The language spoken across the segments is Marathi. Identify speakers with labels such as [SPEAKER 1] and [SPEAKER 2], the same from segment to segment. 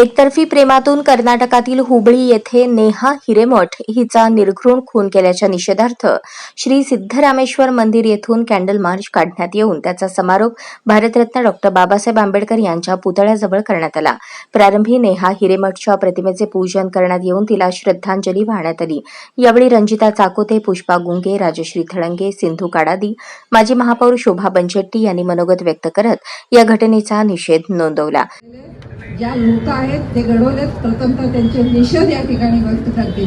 [SPEAKER 1] एकतर्फी प्रेमातून कर्नाटकातील हुबळी येथे नेहा हिरेमठ हिचा निर्घृण खून केल्याच्या निषेधार्थ श्री सिद्धरामेश्वर मंदिर येथून कॅन्डल मार्च काढण्यात येऊन त्याचा समारोप भारतरत्न डॉक्टर बाबासाहेब आंबेडकर यांच्या पुतळ्याजवळ करण्यात आला. प्रारंभी नेहा हिरेमठच्या प्रतिमेचे पूजन करण्यात येऊन तिला श्रद्धांजली वाहण्यात आली. यावेळी रंजिता चाकोते पुष्पा गुंगे राजश्री थळंगे सिंधू काडादी माजी महापौर शोभा बनशेट्टी यांनी मनोगत व्यक्त करत या घटनेचा निषेध नोंदवला.
[SPEAKER 2] ज्या लोक आहेत ते घडवलेत. प्रथमतः त्यांचे निषेध या ठिकाणी व्यक्त करते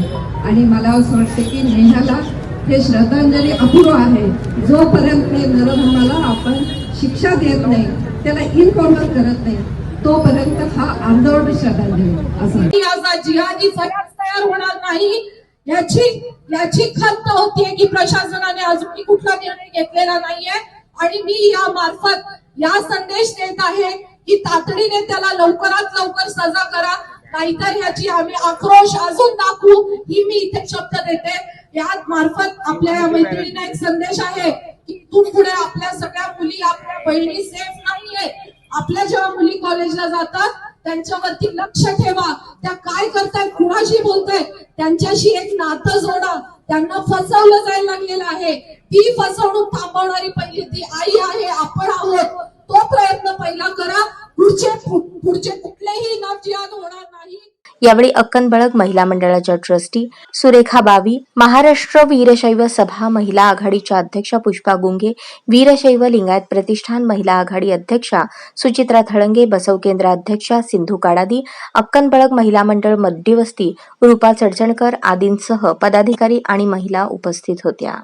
[SPEAKER 2] आणि मला असं वाटतं की नेहाला हे श्रद्धांजली अपूर्व आहे. जोपर्यंत ते नरधर्माला आपण शिक्षा देत नाही त्याला इनकाउंटर करत नाही तोपर्यंत हा आंदोलन श्रद्धांजली असं
[SPEAKER 3] असा जिहादी फरार तयार होणार नाही याची याची खंत होतीये की प्रशासनाने अजूनही कुठला निर्णय घेतलेला नाहीये. आणि मी या मार्फत या संदेश देत आहे की तातडीने त्याला लवकरात लवकर सजा करा. नाहीतर ह्याची आम्ही आक्रोश अजून दाखवू. ही मी इथे शब्द देते. या मार्फत आपल्या या मैत्रिणीला एक संदेश आहे की इथून पुढे आपल्या सगळ्या मुली आपल्या बहिणी सेफ नाहीये. आपल्या जेव्हा मुली कॉलेजला जातात त्यांच्यावरती लक्ष ठेवा. त्या काय करताय कुणाशी बोलताय त्यांच्याशी एक नातं जोडा. त्यांना फसवलं जायला लागलेलं आहे. ती फसवणूक थांबवणारी पहिली ती आई आहे आपण आहोत तो प्रयत्न पहिला करा पुढचे पुढचे कुठलेही होणार नाही.
[SPEAKER 1] यावेळी अक्कनबळग महिला मंडळाच्या ट्रस्टी सुरेखा बावी महाराष्ट्र वीरशैव सभा महिला आघाडीच्या अध्यक्षा पुष्पा गुंगे वीरशैव लिंगायत प्रतिष्ठान महिला आघाडी अध्यक्षा सुचित्रा थळंगे बसव केंद्र अध्यक्षा सिंधू काडादी अक्कनबळग महिला मंडळ मध्यवस्ती रूपा चडचणकर आदींसह पदाधिकारी आणि महिला उपस्थित होत्या.